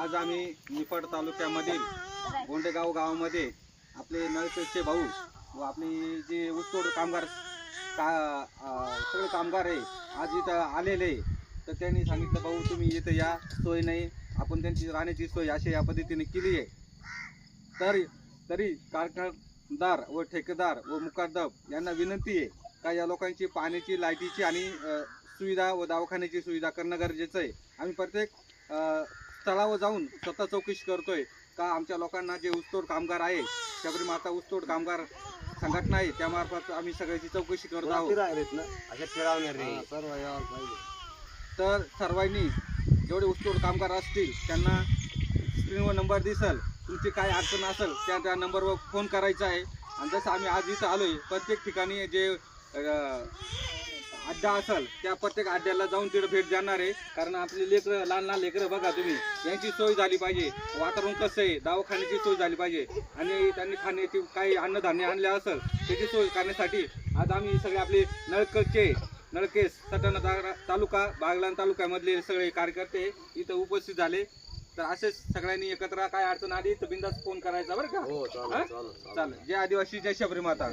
आज आम्ही निफाड तालुक्यामधील गोंडेगाव गावामध्ये आपले नळपेचे भाऊ व आपली जे ऊसतोड कामगार का सगळे कामगार आहे आज इथं आलेले आहे. तर त्यांनी सांगितलं भाऊ तुम्ही इथं या सोय नाही. आपण त्यांची राहण्याची सोय अशा या पद्धतीने केली आहे. तर तरी कारखानदार व ठेकेदार व मुकादब यांना विनंती आहे का या लोकांची पाण्याची लाईटीची आणि सुविधा व दवाखान्याची सुविधा करणं गरजेचं आहे. आम्ही प्रत्येक स्थळावर जाऊन स्वतः चौकशी करतोय का आमच्या लोकांना जे ऊसतोड कामगार आहे शबरी माता ऊसतोड कामगार संघटना आहे त्यामार्फत आम्ही सगळ्याची चौकशी करत आहोत. हा, सर्व यावर पाहिजे. तर सर्वांनी जेवढे ऊसतोड कामगार असतील त्यांना स्क्रीनवर नंबर दिसल तुमची काय अडचण असेल त्या त्या नंबरवर फोन करायचा आहे. आणि जसं आम्ही आज इथं आलोय प्रत्येक ठिकाणी जे अड्डा असेल त्या प्रत्येक अड्ड्याला जाऊन तिथं भेट देणार आहे. कारण आपली लेकरं लहान लहान लेकरं बघा तुम्ही यांची सोय झाली पाहिजे. वातावरण कसं आहे दवाखान्याची सोय झाली पाहिजे. आणि त्यांनी खाण्याची काही अन्नधान्य आणले असेल त्याची सोय करण्यासाठी आज आम्ही सगळे आपले नळकचे नळकेस सटाणा तालुका बागलाण तालुक्यामधले सगळे कार्यकर्ते इथं उपस्थित झाले. तर असेच सगळ्यांनी एकत्र काय अडचण आली तर बिंदास फोन करायचा बरं का? हो चालेल. जय आदिवासी जय शबरी माता.